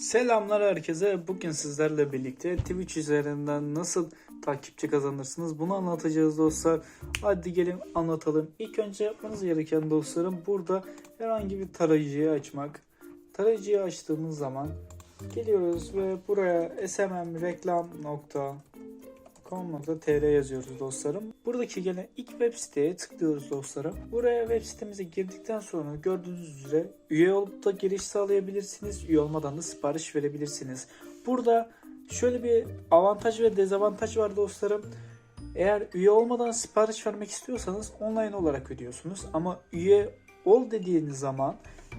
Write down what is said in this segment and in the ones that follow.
Selamlar herkese. Bugün sizlerle birlikte Twitch üzerinden nasıl takipçi kazanırsınız bunu anlatacağız dostlar. Hadi gelin anlatalım. İlk önce yapmanız gereken dostlarım burada herhangi bir tarayıcıyı açmak. Tarayıcıyı açtığımız zaman geliyoruz ve buraya smmreklam.com.tr yazıyoruz dostlarım. Buradaki gelen ilk web siteye tıklıyoruz dostlarım. Buraya web sitemize girdikten sonra gördüğünüz üzere üye olup da giriş sağlayabilirsiniz. Üye olmadan da sipariş verebilirsiniz. Burada şöyle bir avantaj ve dezavantaj var dostlarım. Eğer üye olmadan sipariş vermek istiyorsanız online olarak ödüyorsunuz. Ama üye ol dediğiniz zaman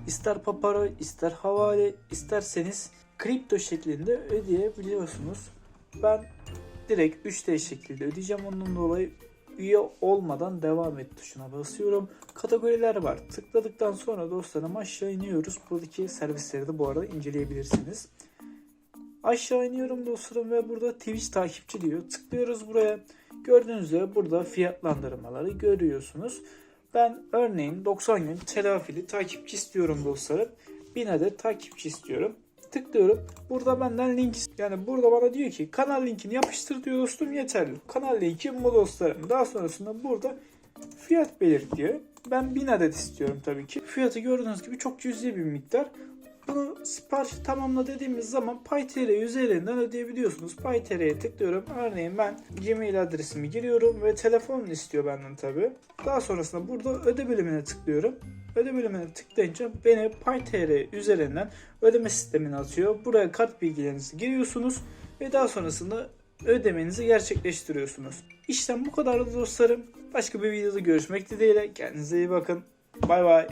ister papara, ister havale, isterseniz kripto şeklinde ödeyebiliyorsunuz. Ben direkt 3D şeklinde ödeyeceğim. Ondan dolayı üye olmadan devam et tuşuna basıyorum. Kategoriler var. Tıkladıktan sonra dostlarım aşağı iniyoruz. Buradaki servisleri de bu arada inceleyebilirsiniz. Aşağı iniyorum dostlarım ve burada Twitch takipçi diyor. Tıklıyoruz buraya. Gördüğünüz üzere burada fiyatlandırmaları görüyorsunuz. Ben örneğin 90 gün telafili takipçi istiyorum dostlarım. 1000 adet takipçi istiyorum. Tıklıyorum. Burada benden link yani burada bana diyor ki kanal linkini yapıştır diyor dostum yeterli. Kanal linki bu dostlarım. Daha sonrasında burada fiyat belirt diyor. Ben 1000 adet istiyorum tabii ki. Fiyatı gördüğünüz gibi çok cüzi bir miktar. Bunu siparişi tamamla dediğimiz zaman PayTR üzerinden ödeyebiliyorsunuz. PayTR'ye tıklıyorum. Örneğin ben Gmail adresimi giriyorum ve telefon istiyor benden tabi. Daha sonrasında burada öde bölümüne tıklıyorum. Öde bölümüne tıklayınca beni PayTR üzerinden ödeme sistemine atıyor. Buraya kart bilgilerinizi giriyorsunuz ve daha sonrasında ödemenizi gerçekleştiriyorsunuz. İşlem bu kadar dostlarım. Başka bir videoda görüşmek dileğiyle. Kendinize iyi bakın. Bay bay.